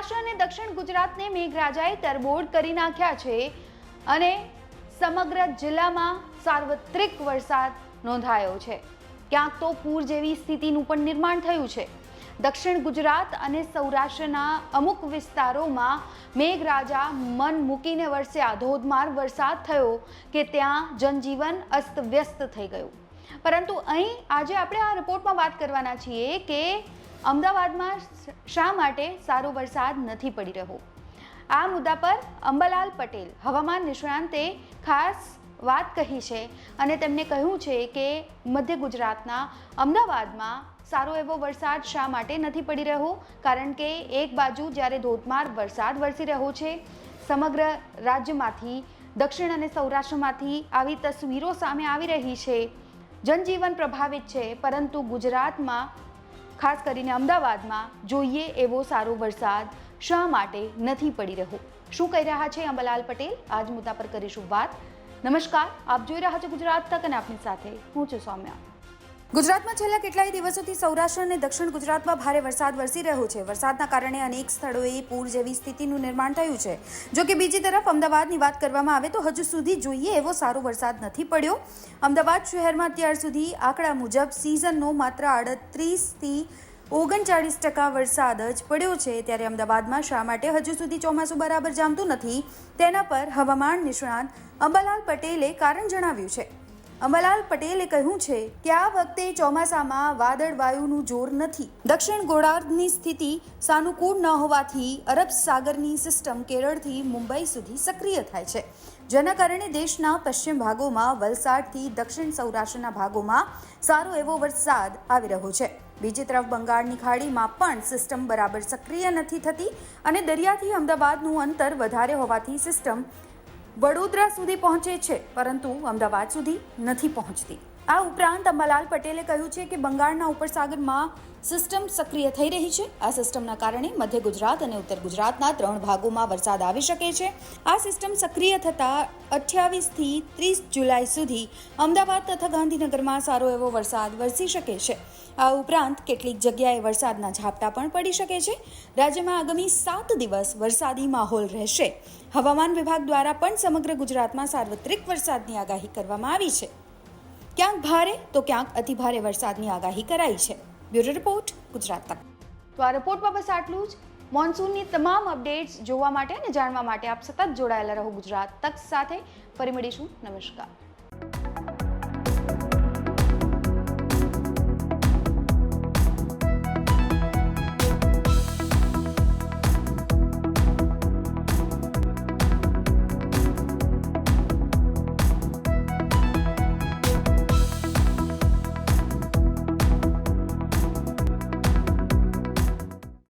સૌરાષ્ટ્ર અને દક્ષિણ ગુજરાતને મેઘરાજાએ તરબોળ કરી નાખ્યા છે અને સમગ્ર જિલ્લામાં સાર્વત્રિક વરસાદ નોંધાયો છે. ક્યાંક તો પૂર જેવી સ્થિતિનું પણ નિર્માણ થયું છે. દક્ષિણ ગુજરાત અને સૌરાષ્ટ્રના અમુક વિસ્તારોમાં મેઘરાજા મન મૂકીને વરસ્યા. ધોધમાર વરસાદ થયો કે ત્યાં જનજીવન અસ્તવ્યસ્ત થઈ ગયું. પરંતુ અહીં આજે આપણે આ રિપોર્ટમાં વાત કરવાના છીએ કે અમદાવાદમાં શા માટે સારો વરસાદ નથી પડી રહ્યો? આ મુદ્દા પર અંબાલાલ પટેલ હવામાન નિષ્ણાંતે ખાસ વાત કહી છે અને તેમણે કહ્યું છે કે મધ્ય ગુજરાતના અમદાવાદમાં સારો એવો વરસાદ શા માટે નથી પડી રહ્યો? કારણ કે એક બાજુ જ્યારે ધોધમાર વરસાદ વરસી રહ્યો છે, સમગ્ર રાજ્યમાંથી, દક્ષિણ અને સૌરાષ્ટ્રમાંથી આવી તસવીરો સામે આવી રહી છે. જનજીવન પ્રભાવિત છે, પરંતુ ગુજરાતમાં ખાસ કરીને અમદાવાદમાં જોઈએ એવો સારો વરસાદ શા માટે નથી પડી રહ્યો? શું કહી રહ્યા છે અંબાલાલ પટેલ? આજ મુદ્દા પર કરીશું વાત. નમસ્કાર, આપ જોઈ રહ્યા છો ગુજરાત તક અને આપની સાથે હું છું સૌમ્યા. ગુજરાતમાં છેલ્લા કેટલાય દિવસોથી સૌરાષ્ટ્ર અને દક્ષિણ ગુજરાતમાં ભારે વરસાદ વરસી રહ્યો છે. વરસાદના કારણે અનેક સ્થળોએ પૂર જેવી સ્થિતિનું નિર્માણ થયું છે. જો કે બીજી તરફ અમદાવાદની વાત કરવામાં આવે તો હજુ સુધી જોઈએ એવો સારો વરસાદ નથી પડ્યો. અમદાવાદ શહેરમાં અત્યાર સુધી આંકડા મુજબ સિઝનનો માત્ર આડત્રીસથી ઓગણચાળીસ ટકા વરસાદ જ પડ્યો છે. ત્યારે અમદાવાદમાં શા માટે હજુ સુધી ચોમાસું બરાબર જામતું નથી તેના પર હવામાન નિષ્ણાંત અંબાલાલ પટેલે કારણ જણાવ્યું છે. અંબાલાલ પટેલે કહ્યું છે કે આ વખતે ચોમાસામાં વાદળ વાયુનું જોર નથી. દક્ષિણ ગોળાર્ધની સ્થિતિ સાનુકૂળ ન હોવાથી અરબ સાગરની સિસ્ટમ કેરળથી મુંબઈ સુધી સક્રિય થાય છે. જેના કારણે દેશના પશ્ચિમ ભાગોમાં વલસાડથી દક્ષિણ સૌરાષ્ટ્રના ભાગોમાં સારો એવો વરસાદ આવી રહ્યો છે. બીજી તરફ બંગાળની ખાડીમાં પણ સિસ્ટમ બરાબર સક્રિય નથી થતી અને દરિયાથી અમદાવાદનું અંતર વધારે હોવાથી સિસ્ટમ વડોદરા સુધી પહોંચે છે પરંતુ અમદાવાદ સુધી નથી પહોંચતી. આ ઉપરાંત અંબાલાલ પટેલે કહ્યું છે કે બંગાળના ઉપસાગરમાં સિસ્ટમ સક્રિય થઈ રહી છે. આ સિસ્ટમના કારણે મધ્ય ગુજરાત અને ઉત્તર ગુજરાતના ત્રણ ભાગોમાં વરસાદ આવી શકે છે. આ સિસ્ટમ સક્રિય થતાં અઠ્યાવીસથી ત્રીસ જુલાઈ સુધી અમદાવાદ તથા ગાંધીનગરમાં સારો એવો વરસાદ વરસી શકે છે. આ ઉપરાંત કેટલીક જગ્યાએ વરસાદના ઝાપટા પણ પડી શકે છે. રાજ્યમાં આગામી સાત દિવસ વરસાદી માહોલ રહેશે. હવામાન વિભાગ દ્વારા પણ સમગ્ર ગુજરાતમાં સાર્વત્રિક વરસાદની આગાહી કરવામાં આવી છે. ક્યાંક ભારે તો ક્યાંક અતિભારે વરસાદની આગાહી કરાઈ છે. બ્યુરો રિપોર્ટ, ગુજરાત તક. તો આ રિપોર્ટમાં બસ આટલું જ. મોન્સૂનની તમામ અપડેટ્સ જોવા માટે અને જાણવા માટે આપ સતત જોડાયેલા રહો ગુજરાત તક સાથે. ફરી મળીશું. નમસ્કાર.